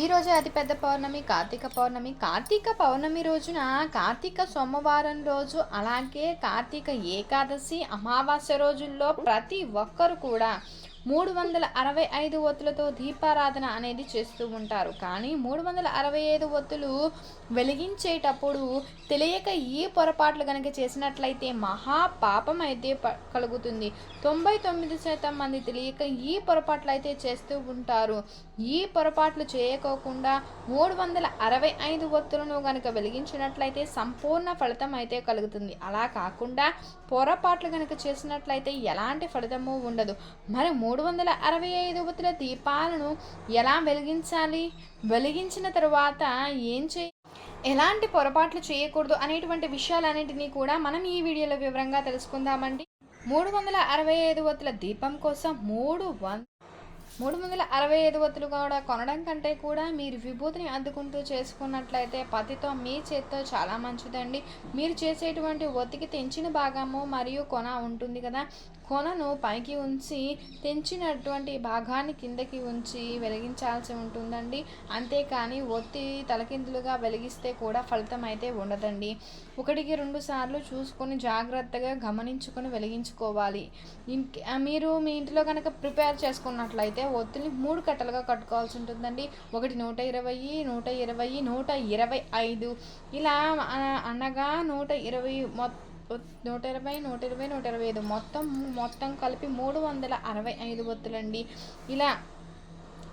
ఈరోజు అతిపెద్ద పౌర్ణమి కార్తీక పౌర్ణమి. కార్తీక పౌర్ణమి రోజున కార్తీక సోమవారం రోజు అలాగే కార్తీక ఏకాదశి అమావాస్య రోజుల్లో ప్రతి ఒక్కరు కూడా మూడు వందల అరవై ఐదు ఒత్తులతో దీపారాధన అనేది చేస్తూ ఉంటారు. కానీ మూడు వందల అరవై ఐదు ఒత్తులు వెలిగించేటప్పుడు తెలియక ఈ పొరపాట్లు కనుక చేసినట్లయితే మహా పాపం అయితే ప- కలుగుతుంది. తొంభై తొమ్మిది శాతం మంది తెలియక ఈ పొరపాట్లు అయితే చేస్తూ ఉంటారు. ఈ పొరపాట్లు చేయకోకుండా మూడు వందల అరవై ఐదు ఒత్తులను కనుక వెలిగించినట్లయితే సంపూర్ణ ఫలితం అయితే కలుగుతుంది. అలా కాకుండా పొరపాట్లు కనుక చేసినట్లయితే ఎలాంటి ఫలితము ఉండదు. మరి మూడు వందల అరవై ఐదు ఒత్తుల దీపాలను ఎలా వెలిగించాలి? వెలిగించిన తర్వాత ఏం చే ఎలాంటి పొరపాట్లు చేయకూడదు అనేటువంటి విషయాలన్నింటినీ కూడా మనం ఈ వీడియోలో వివరంగా తెలుసుకుందామండి. మూడు వందల అరవై ఐదు ఒత్తుల దీపం కోసం మూడు వం మూడు వందల అరవై ఐదు వత్తులు కూడా కొనడం కంటే కూడా మీరు విభూతిని అద్దుకుంటూ చేసుకున్నట్లయితే పతితో మీ చేత్తో చాలా మంచిదండి. మీరు చేసేటువంటి ఒత్తికి తెంచిన భాగము మరియు కొన ఉంటుంది కదా కొనను పైకి ఉంచి తెంచినటువంటి భాగాన్ని కిందకి ఉంచి వెలిగించాల్సి ఉంటుందండి. అంతేకాని ఒత్తి తలకిందులుగా వెలిగిస్తే కూడా ఫలితం అయితే ఉండదండి. ఒకటికి రెండు సార్లు చూసుకొని జాగ్రత్తగా గమనించుకొని వెలిగించుకోవాలి. మీరు మీ ఇంట్లో కనుక ప్రిపేర్ చేసుకున్నట్లయితే ఒత్తిని మూడు కట్టలుగా కట్టుకోవాల్సి ఉంటుందండి. ఒకటి నూట ఇరవై నూట ఇరవై నూట ఇరవై ఐదు. ఇలా అనగా నూట ఇరవై మొత్తం నూట ఇరవై నూట ఇరవై నూట ఇరవై ఐదు. మొత్తం మొత్తం కలిపి మూడు వందల అరవై ఐదు ఒత్తులండి. ఇలా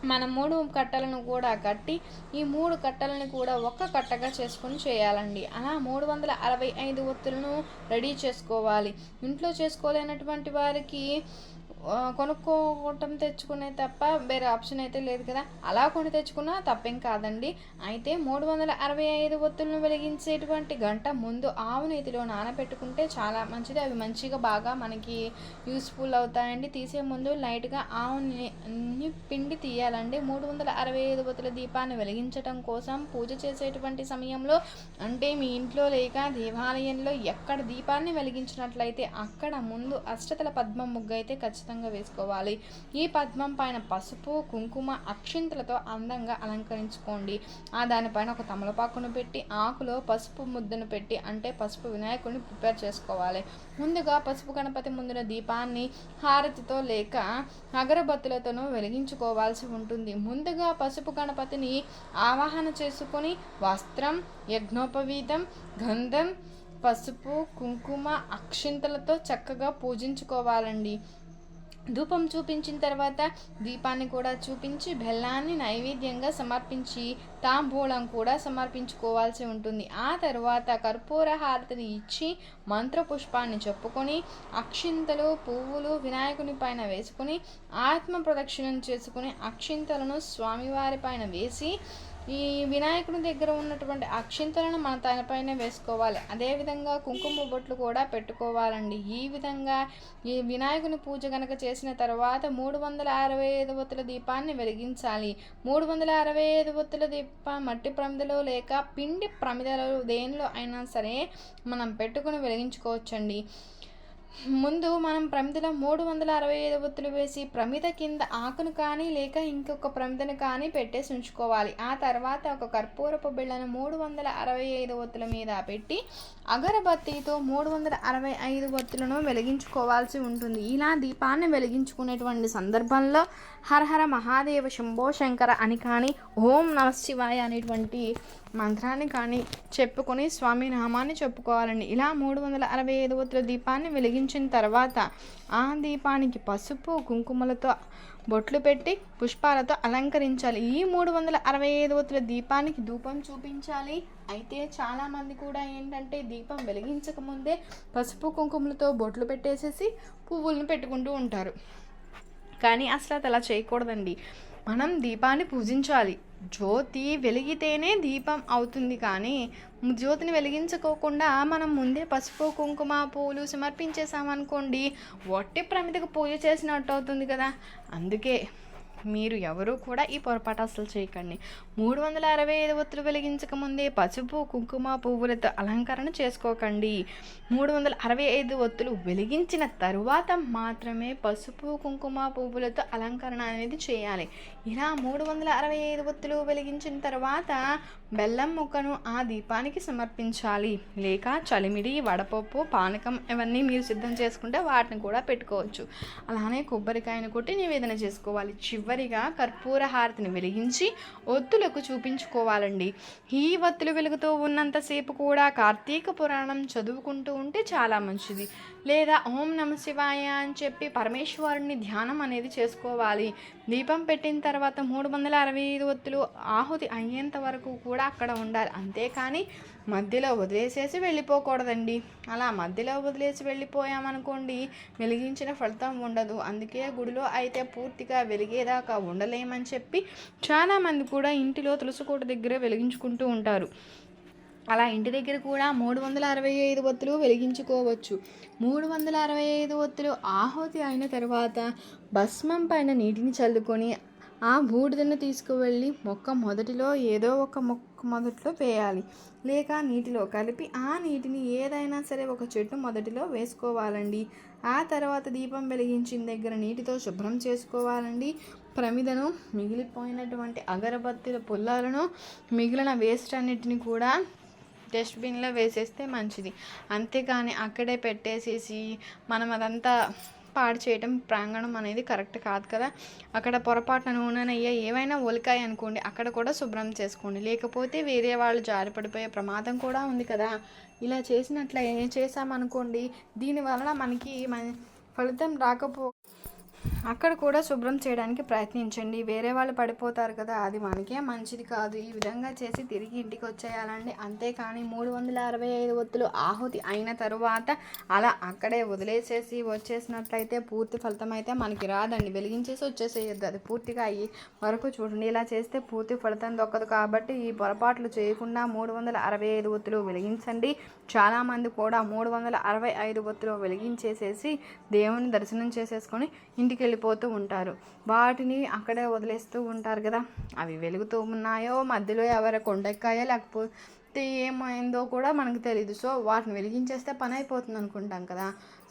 మనం మూడు కట్టలను కూడా కట్టి ఈ మూడు కట్టలను కూడా ఒక్క కట్టగా చేసుకొని చేయాలండి. అలా మూడు వందల అరవై ఐదు ఒత్తులను రెడీ చేసుకోవాలి. ఇంట్లో చేసుకోలేనటువంటి వారికి కొనుక్కోవటం తెచ్చుకునే తప్ప వేరే ఆప్షన్ అయితే లేదు కదా. అలా కొని తెచ్చుకున్నా తప్పేం కాదండి. అయితే మూడు వందల అరవై ఐదు ఒత్తులను వెలిగించేటువంటి గంట ముందు ఆవు నేతిలో నానబెట్టుకుంటే చాలా మంచిది. అవి మంచిగా బాగా మనకి యూస్ఫుల్ అవుతాయండి. తీసే ముందు లైట్గా ఆవుని పిండి తీయాలండి. మూడు వందల అరవై ఐదు ఒత్తుల దీపాన్ని వెలిగించటం కోసం పూజ చేసేటువంటి సమయంలో అంటే మీ ఇంట్లో లేక దేవాలయంలో ఎక్కడ దీపాన్ని వెలిగించినట్లయితే అక్కడ ముందు అష్టతల పద్మ ముగ్గు అయితే ఖచ్చితంగా వేసుకోవాలి. ఈ పద్మం పైన పసుపు కుంకుమ అక్షింతలతో అందంగా అలంకరించుకోండి. ఆ దానిపైన ఒక తమలపాకును పెట్టి ఆకులో పసుపు ముద్దను పెట్టి అంటే పసుపు వినాయకుడిని ప్రిపేర్ చేసుకోవాలి. ముందుగా పసుపు గణపతి ముందున దీపాన్ని హారతితో లేక అగరబత్తులతోనూ వెలిగించుకోవాల్సి ఉంటుంది. ముందుగా పసుపు గణపతిని ఆవాహన చేసుకొని వస్త్రం యజ్ఞోపవీతం గంధం పసుపు కుంకుమ అక్షింతలతో చక్కగా పూజించుకోవాలండి. ధూపం చూపించిన తర్వాత దీపాన్ని కూడా చూపించి బెల్లాన్ని నైవేద్యంగా సమర్పించి తాంబూలం కూడా సమర్పించుకోవాల్సి ఉంటుంది. ఆ తర్వాత కర్పూర హారతిని ఇచ్చి మంత్రపుష్పాన్ని చెప్పుకొని అక్షింతలు పువ్వులు వినాయకుని పైన వేసుకుని ఆత్మ ప్రదక్షిణం చేసుకుని అక్షింతలను స్వామివారి పైన వేసి ఈ వినాయకుని దగ్గర ఉన్నటువంటి అక్షింతలను మన తనపైనే వేసుకోవాలి. అదేవిధంగా కుంకుమ బొట్లు కూడా పెట్టుకోవాలండి. ఈ విధంగా ఈ వినాయకుని పూజ కనుక చేసిన తర్వాత మూడు వందల అరవై ఐదు ఒత్తుల దీపాన్ని వెలిగించాలి. మూడు వందల అరవై ఐదు ఒత్తుల దీప మట్టి ప్రమిదలో లేక పిండి ప్రమిదలో దేనిలో అయినా సరే మనం పెట్టుకుని వెలిగించుకోవచ్చండి. ముందు మనం ప్రమిదలో మూడు వందల అరవై ఐదు ఒత్తులు వేసి ప్రమిద కింద ఆకును కానీ లేక ఇంకొక ప్రమిదను కానీ పెట్టేసి ఉంచుకోవాలి. ఆ తర్వాత ఒక కర్పూరపు బిళ్ళను మూడు వందల అరవై ఐదు ఒత్తుల మీద పెట్టి అగరబత్తితో మూడు వందల అరవై ఐదు ఒత్తులను వెలిగించుకోవాల్సి ఉంటుంది. ఇలా దీపాన్ని వెలిగించుకునేటువంటి సందర్భంలో హరహర మహాదేవ శంభో శంకర అని కానీ ఓం నమ శివాయ అనేటువంటి మంత్రాన్ని కానీ చెప్పుకొని స్వామి నామాన్ని చెప్పుకోవాలండి. ఇలా మూడు వందల అరవై ఐదు ఒత్తుల దీపాన్ని వెలిగించిన తర్వాత ఆ దీపానికి పసుపు కుంకుమలతో బొట్లు పెట్టి పుష్పాలతో అలంకరించాలి. ఈ మూడు వందల అరవై ఐదు ఒత్తుల దీపానికి ధూపం చూపించాలి. అయితే చాలామంది కూడా ఏంటంటే దీపం వెలిగించక ముందే పసుపు కుంకుమలతో బొట్లు పెట్టేసేసి పువ్వులను పెట్టుకుంటూ ఉంటారు. కానీ అసలు అది అలా చేయకూడదండి. మనం దీపాన్ని పూజించాలి. జ్యోతి వెలిగితేనే దీపం అవుతుంది కానీ జ్యోతిని వెలిగించుకోకుండా మనం ముందే పసుపు కుంకుమ పూలు సమర్పించేసామనుకోండి వట్టి ప్రమిదకు పూజ చేసినట్టు అవుతుంది కదా. అందుకే మీరు ఎవరూ కూడా ఈ పొరపాటు అసలు చేయకండి. మూడు వందల అరవై ఐదు ఒత్తులు వెలిగించక ముందే పసుపు కుంకుమ పువ్వులతో అలంకరణ చేసుకోకండి. మూడు వందల అరవై ఐదు ఒత్తులు వెలిగించిన తరువాత మాత్రమే పసుపు కుంకుమ పువ్వులతో అలంకరణ అనేది చేయాలి. ఇలా మూడు వందల అరవై ఐదు ఒత్తులు వెలిగించిన తర్వాత బెల్లం ముక్కను ఆ దీపానికి సమర్పించాలి. లేక చలిమిడి వడపప్పు పానకం ఇవన్నీ మీరు సిద్ధం చేసుకుంటే వాటిని కూడా పెట్టుకోవచ్చు. అలానే కొబ్బరికాయను కొట్టి నివేదన చేసుకోవాలి. చివరిగా కర్పూర హారతిని వెలిగించి ఒత్తులకు చూపించుకోవాలండి. ఈ ఒత్తులు వెలుగుతూ ఉన్నంతసేపు కూడా కార్తీక పురాణం చదువుకుంటూ ఉంటే చాలా మంచిది. లేదా ఓం నమ శివాయ అని చెప్పి పరమేశ్వరుని ధ్యానం అనేది చేసుకోవాలి. దీపం పెట్టిన తర్వాత మూడు వందల అరవై ఐదు ఒత్తులు ఆహుతి అయ్యేంత వరకు కూడా అక్కడ ఉండాలి. అంతేకాని మధ్యలో వదిలేసేసి వెళ్ళిపోకూడదండి. అలా మధ్యలో వదిలేసి వెళ్ళిపోయామనుకోండి వెలిగించిన ఫలితం ఉండదు. అందుకే గుడిలో అయితే పూర్తిగా వెలిగేదాకా ఉండలేమని చెప్పి చాలామంది కూడా ఇంటిలో తులసికోట దగ్గర వెలిగించుకుంటూ ఉంటారు. అలా ఇంటి దగ్గర కూడా మూడు వందల అరవై ఐదు ఒత్తులు వెలిగించుకోవచ్చు. మూడు వందల అరవై ఐదు ఒత్తులు ఆహుతి అయిన తర్వాత భస్మం పైన నీటిని చల్లుకొని ఆ బూడిదను తీసుకువెళ్ళి మొక్క మొదటిలో ఏదో ఒక మొక్క మొదట్లో వేయాలి. లేక నీటిలో కలిపి ఆ నీటిని ఏదైనా సరే ఒక చెట్టు మొదటిలో వేసుకోవాలండి. ఆ తర్వాత దీపం వెలిగించిన దగ్గర నీటితో శుభ్రం చేసుకోవాలండి. ప్రమిదను మిగిలిపోయినటువంటి అగరబత్తిల పుల్లాలను మిగిలిన వేస్ట్ అన్నిటిని కూడా డస్ట్బిన్లో వేసేస్తే మంచిది. అంతేకాని అక్కడే పెట్టేసేసి మనం అదంతా పాడు చేయటం ప్రాంగణం అనేది కరెక్ట్ కాదు కదా. అక్కడ పొరపాటున నూనెనయ్య ఏవైనా ఒలికాయి అనుకోండి అక్కడ కూడా శుభ్రం చేసుకోండి. లేకపోతే వేరే వాళ్ళు జారిపడిపోయే ప్రమాదం కూడా ఉంది కదా. ఇలా చేసినట్ల ఏం చేసామనుకోండి దీనివలన మనకి మన ఫలితం రాకపో అక్కడ కూడా శుభ్రం చేయడానికి ప్రయత్నించండి. వేరే వాళ్ళు పడిపోతారు కదా అది మనకే మంచిది కాదు. ఈ విధంగా చేసి తిరిగి ఇంటికి వచ్చేయాలండి. అంతేకాని మూడు వందల అరవై ఐదు ఒత్తులు ఆహుతి అయిన తరువాత అలా అక్కడే వదిలేసేసి వచ్చేసినట్లయితే పూర్తి ఫలితం అయితే మనకి రాదండి. వెలిగించేసి వచ్చేసేయద్దు. అది పూర్తిగా అయ్యి వరకు చూడండి. ఇలా చేస్తే పూర్తి ఫలితం దొక్కదు కాబట్టి ఈ పొరపాట్లు చేయకుండా మూడు వందల అరవై ఐదు ఒత్తులు వెలిగించండి. చాలామంది కూడా మూడు వందల అరవై ఐదు ఒత్తులు వెలిగించేసేసి దేవుని దర్శనం చేసేసుకొని ఇంటికి వెళ్ళిపోతూ ఉంటారు. వాటిని అక్కడే వదిలేస్తూ ఉంటారు కదా. అవి వెలుగుతూ ఉన్నాయో మధ్యలో ఎవరో కొండెక్కాయో లేకపోతే ఏమైందో కూడా మనకు తెలియదు సో వాటిని వెలిగించేస్తే పని అయిపోతుంది అనుకుంటాం కదా.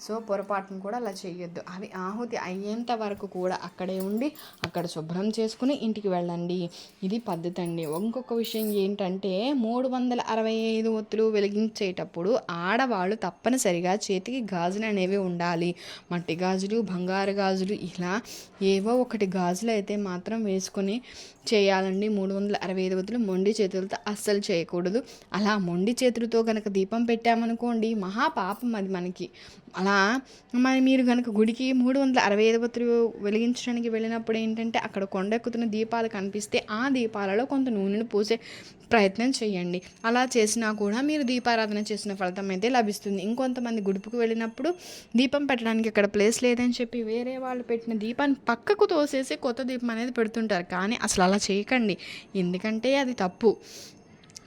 సో పొరపాటును కూడా అలా చేయొద్దు అవి ఆహుతి అయ్యేంత వరకు కూడా అక్కడే ఉండి అక్కడ శుభ్రం చేసుకుని ఇంటికి వెళ్ళండి. ఇది పద్ధతి అండి. ఇంకొక విషయం ఏంటంటే మూడు వందల అరవై ఐదు ఒత్తులు వెలిగించేటప్పుడు ఆడవాళ్ళు తప్పనిసరిగా చేతికి గాజులు అనేవి ఉండాలి. మట్టి గాజులు బంగారు గాజులు ఇలా ఏవో ఒకటి గాజులు అయితే మాత్రం వేసుకొని చేయాలండి. మూడు వందల అరవై ఐదు ఒత్తులు మొండి చేతులతో అస్సలు చేయకూడదు. అలా మొండి చేతులతో కనుక దీపం పెట్టామనుకోండి మహా పాపం అది మనకి. అలా మరి మీరు కనుక గుడికి మూడు వందల అరవై ఐదు ఒత్తులు వెలిగించడానికి వెళ్ళినప్పుడు ఏంటంటే అక్కడ కొండెక్కుతున్న దీపాలు కనిపిస్తే ఆ దీపాలలో కొంత నూనెను పూసే ప్రయత్నం చేయండి. అలా చేసినా కూడా మీరు దీపారాధన చేసిన ఫలితం అయితే లభిస్తుంది. ఇంకొంతమంది గుడుపుకు వెళ్ళినప్పుడు దీపం పెట్టడానికి ఇక్కడ ప్లేస్ లేదని చెప్పి వేరే వాళ్ళు పెట్టిన దీపాన్ని పక్కకు తోసేసి కొత్త దీపం అనేది పెడుతుంటారు. కానీ అసలు అలా చేయకండి. ఎందుకంటే అది తప్పు.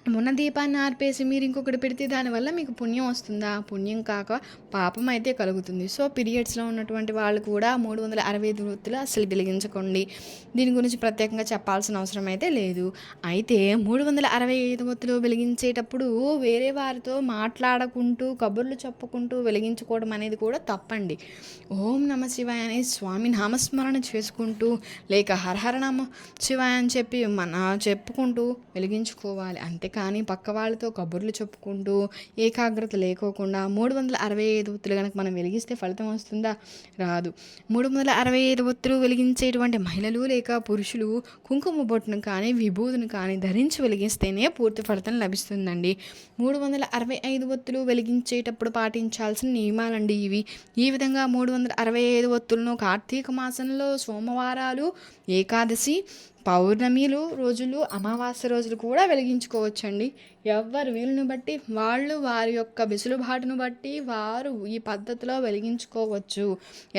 ఉన్న దీపాన్ని ఆర్పేసి మీరు ఇంకొకటి పెడితే దానివల్ల మీకు పుణ్యం వస్తుందా? పుణ్యం కాక పాపం అయితే కలుగుతుంది. సో పీరియడ్స్లో ఉన్నటువంటి వాళ్ళు కూడా మూడు వందల అరవై ఐదు వృత్తులు అసలు వెలిగించకండి. దీని గురించి ప్రత్యేకంగా చెప్పాల్సిన అవసరం అయితే లేదు. అయితే మూడు వందల అరవై ఐదు వత్తులు వెలిగించేటప్పుడు వేరే వారితో మాట్లాడుకుంటూ కబుర్లు చెప్పుకుంటూ వెలిగించుకోవడం అనేది కూడా తప్పండి. ఓం నమ శివాయ అని స్వామి నామస్మరణ చేసుకుంటూ లేక హరహర నమ శివాయ అని చెప్పి మన చెప్పుకుంటూ వెలిగించుకోవాలి. అంతే కానీ పక్క వాళ్ళతో కబుర్లు చెప్పుకుంటూ ఏకాగ్రత లేకోకుండా మూడు వందల అరవై ఐదు ఒత్తులు కనుక మనం వెలిగిస్తే ఫలితం వస్తుందా? రాదు. మూడు వందల అరవై ఐదు ఒత్తులు వెలిగించేటువంటి మహిళలు లేక పురుషులు కుంకుమ బొట్టును కానీ విభూతిని కానీ ధరించి వెలిగిస్తేనే పూర్తి ఫలితం లభిస్తుందండి. మూడు వందల అరవై ఐదు ఒత్తులు వెలిగించేటప్పుడు పాటించాల్సిన నియమాలండి ఇవి. ఈ విధంగా మూడు వందల అరవై ఐదు ఒత్తులను కార్తీక మాసంలో సోమవారాలు ఏకాదశి పౌర్ణమిలు రోజులు అమావాస్య రోజులు కూడా వెలిగించుకోవచ్చండి. ఎవరు వీలుని బట్టి వాళ్ళు వారి యొక్క వెసులుబాటును బట్టి వారు ఈ పద్ధతిలో వెలిగించుకోవచ్చు.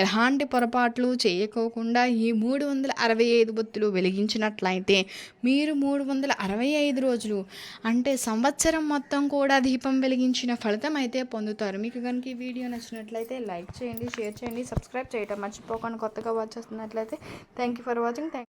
ఎలాంటి పొరపాట్లు చేయకోకుండా ఈ మూడు వందల అరవై ఐదు బొత్తులు వెలిగించినట్లయితే మీరు మూడు వందల అరవై ఐదు రోజులు అంటే సంవత్సరం మొత్తం కూడా దీపం వెలిగించిన ఫలితం అయితే పొందుతారు. మీకు కనుక ఈ వీడియో నచ్చినట్లయితే లైక్ చేయండి షేర్ చేయండి సబ్స్క్రైబ్ చేయటం మర్చిపోకుండా కొత్తగా వాచ్ చేస్తున్నట్లయితే thank you for watching thank